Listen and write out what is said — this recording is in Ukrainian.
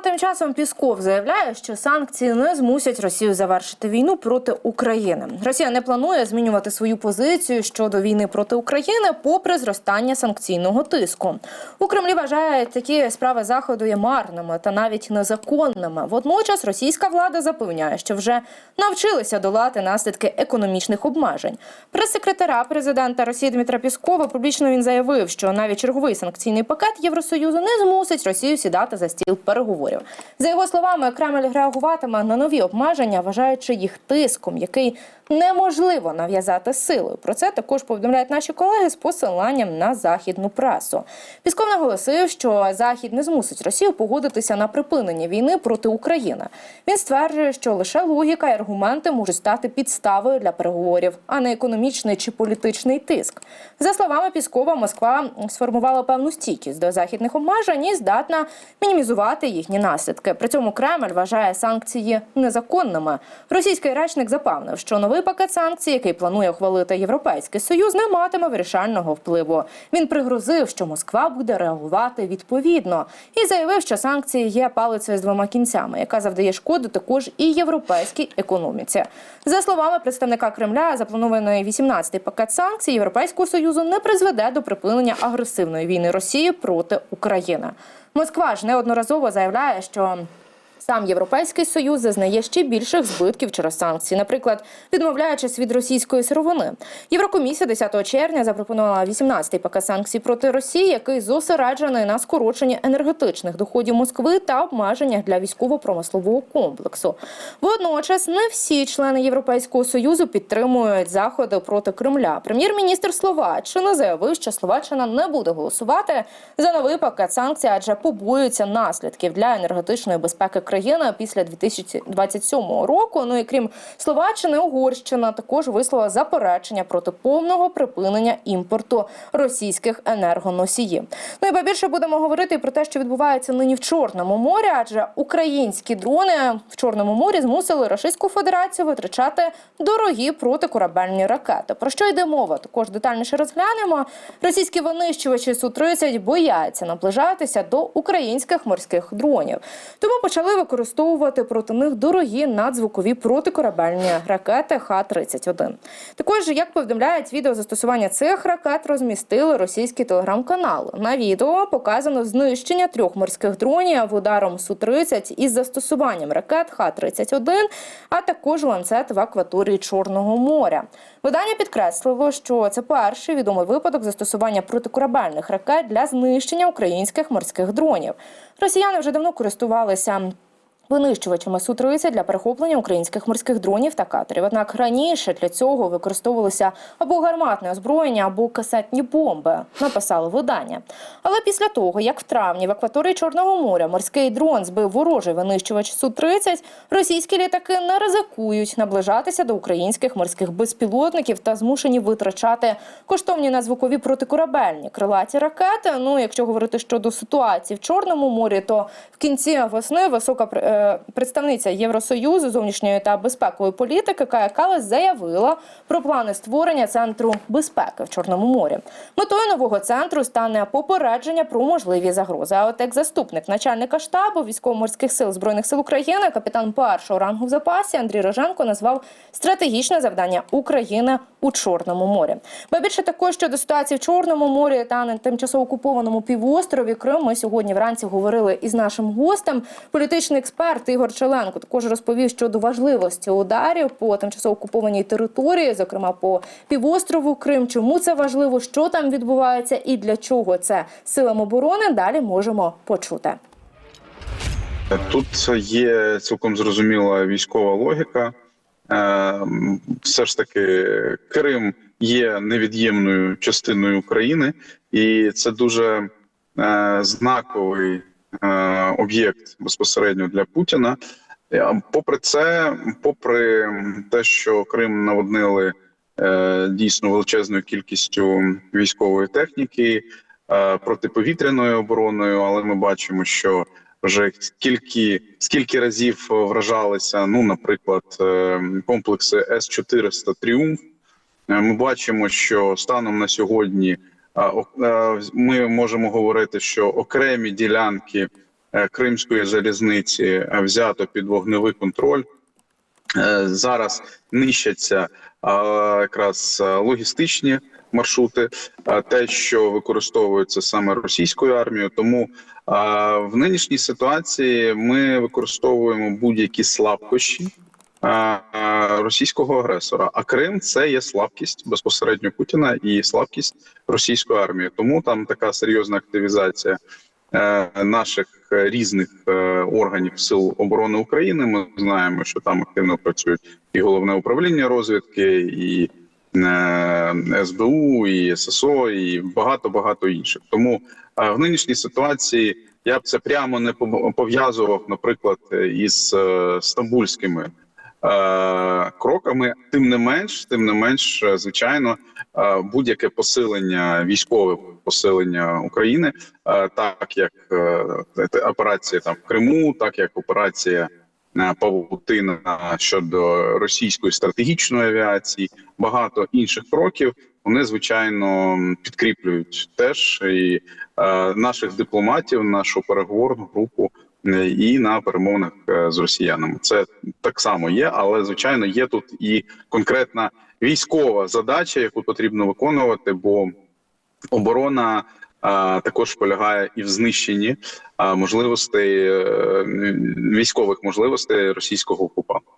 тим часом Пісков заявляє, що санкції не змусять Росію завершити війну проти України. Росія не планує змінювати свою позицію щодо війни проти України, попри зростання санкційного тиску. У Кремлі вважають такі справи заходу є марними та навіть незаконними. Водночас російська влада запевняє, що вже навчилися долати наслідки економічних обмежень. Прес-секретаря президента Росії Дмитра Піскова публічно він заявив, що навіть черговий санкційний пакет Євросоюзу не змусить Росію сідати за стіл переговорів. За його словами, Кремль реагуватиме на нові обмеження, вважаючи їх тиском, який неможливо нав'язати силою. Про це також повідомляють наші колеги з посиланням на західну пресу. Пісков наголосив, що Захід не змусить Росію погодитися на припинення війни проти України. Він стверджує, що лише логіка і аргументи можуть стати підставою для переговорів, а не економічний чи політичний тиск. За словами Піскова, Москва сформувала певну стійкість до західних обмежень і здатна мінімізувати їхні наслідки. При цьому Кремль вважає санкції незаконними. Російський речник запевнив, що новий пакет санкцій, який планує ухвалити Європейський Союз, не матиме вирішального впливу. Він пригрозив, що Москва буде реагувати відповідно, і заявив, що санкції є палицею з двома кінцями, яка завдає шкоди також і європейській економіці. За словами представника Кремля, запланований 18-й пакет санкцій Європейського союзу не призведе до припинення агресивної війни Росії проти України. Москва ж неодноразово заявляє, що Сам Європейський Союз зазнає ще більших збитків через санкції, наприклад, відмовляючись від російської сировини. Єврокомісія 10 червня запропонувала 18-й пакет санкцій проти Росії, який зосереджений на скороченні енергетичних доходів Москви та обмеженнях для військово-промислового комплексу. Водночас не всі члени Європейського союзу підтримують заходи проти Кремля. Прем'єр-міністр Словаччини заявив, що Словаччина не буде голосувати за новий пакет санкцій, адже побоюється наслідків для енергетичної безпеки країни після 2027 року. Ну і крім Словаччини, Угорщина також висловила заперечення проти повного припинення імпорту російських енергоносіїв. Ну і більше будемо говорити про те, що відбувається нині в Чорному морі, адже українські дрони в Чорному морі змусили Російську Федерацію витрачати дорогі протикорабельні ракети. Про що йде мова? Також детальніше розглянемо. Російські винищувачі су 30 бояться наближатися до українських морських дронів, тому почали використовувати проти них дорогі надзвукові протикорабельні ракети Х-31. Також, як повідомляють, відео застосування цих ракет розмістили російські телеграм-канали. На відео показано знищення трьох морських дронів ударом Су-30 із застосуванням ракет Х-31, а також ланцет в акваторії Чорного моря. Видання підкреслило, що це перший відомий випадок застосування протикорабельних ракет для знищення українських морських дронів. Росіяни вже давно користувалися. Винищувачами Су-30 для перехоплення українських морських дронів та катерів. Однак раніше для цього використовувалися або гарматне озброєння, або касетні бомби. Написали видання. Але після того, як в травні в акваторії Чорного моря морський дрон збив ворожий винищувач Су-30, російські літаки не ризикують наближатися до українських морських безпілотників та змушені витрачати коштовні надзвукові протикорабельні крилаті ракети. Ну, якщо говорити щодо ситуації в Чорному морі, то в кінці весни висока е, представниця Євросоюзу зовнішньої та безпекової політики Кая Калас заявила про плани створення центру безпеки в Чорному морі. Метою нового центру стане попередження про можливі загрози. А от як заступник начальника штабу військово-морських сил збройних сил України, капітан першого рангу в запасі Андрій Роженко назвав стратегічне завдання України у Чорному морі. Ба більше також щодо ситуації в Чорному морі та на тимчасово окупованому півострові Крим. Ми сьогодні вранці говорили із нашим гостем. Політичний експерт Ігор Челенко також розповів щодо важливості ударів по тимчасово окупованій території, зокрема по півострову Крим. Чому це важливо, що там відбувається і для чого це силам оборони. Далі можемо почути. Тут є цілком зрозуміла військова логіка. Е, Все ж таки, Крим є невід'ємною частиною України, і це дуже е, знаковий е, об'єкт безпосередньо для Путіна. Е, Попри це, попри те, що Крим наводнили дійсно величезною кількістю військової техніки, протиповітряною обороною, але ми бачимо, що вже скільки скільки разів вражалися, ну, наприклад, е, комплекси С 400 Тріумф. Е, Ми бачимо, що станом на сьогодні е, е, ми можемо говорити, що окремі ділянки е, Кримської залізниці е, взято під вогневий контроль. Е, Зараз нищаться е, якраз е, логістичні маршрути, е, те, що використовується саме російською армією. Тому е, в нинішній ситуації ми використовуємо будь-які слабкощі російського агресора. А Крим це є слабкість безпосередньо Путіна і слабкість російської армії. Тому там така серйозна активізація е, наших різних е, органів сил оборони України. Ми знаємо, що там активно працюють і головне управління розвідки, і СБУ, і ССО, і багато багато інших. Тому е, в нинішній ситуації я б це прямо не пов- пов'язував, наприклад, із е, стамбульськими. е, Кроками, тим не менш, тим не менш, е, звичайно, е, будь-яке посилення, військове посилення України, е, так як е, операція там в Криму, так як операція е, Павутина щодо російської стратегічної авіації, багато інших кроків. Вони звичайно підкріплюють теж і е, наших дипломатів, нашу переговорну групу е, і на перемовинах е, з росіянами. Це так само є, але звичайно є тут і конкретна військова задача, яку потрібно виконувати, бо оборона а, також полягає і в знищенні можливостей е, військових можливостей російського окупанта.